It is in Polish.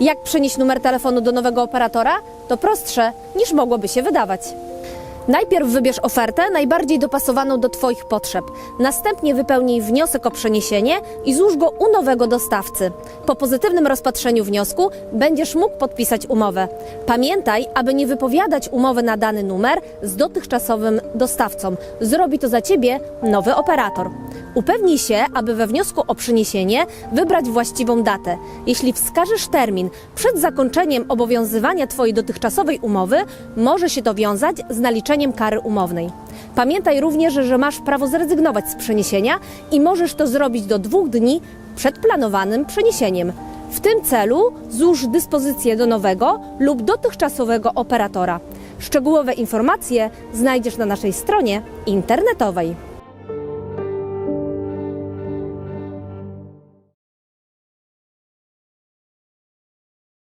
Jak przenieść numer telefonu do nowego operatora? To prostsze niż mogłoby się wydawać. Najpierw wybierz ofertę najbardziej dopasowaną do Twoich potrzeb. Następnie wypełnij wniosek o przeniesienie i złóż go u nowego dostawcy. Po pozytywnym rozpatrzeniu wniosku będziesz mógł podpisać umowę. Pamiętaj, aby nie wypowiadać umowy na dany numer z dotychczasowym dostawcą. Zrobi to za Ciebie nowy operator. Upewnij się, aby we wniosku o przeniesienie wybrać właściwą datę. Jeśli wskażesz termin przed zakończeniem obowiązywania Twojej dotychczasowej umowy, może się to wiązać z naliczeniem kary umownej. Pamiętaj również, że masz prawo zrezygnować z przeniesienia i możesz to zrobić do dwóch dni przed planowanym przeniesieniem. W tym celu złóż dyspozycję do nowego lub dotychczasowego operatora. Szczegółowe informacje znajdziesz na naszej stronie internetowej.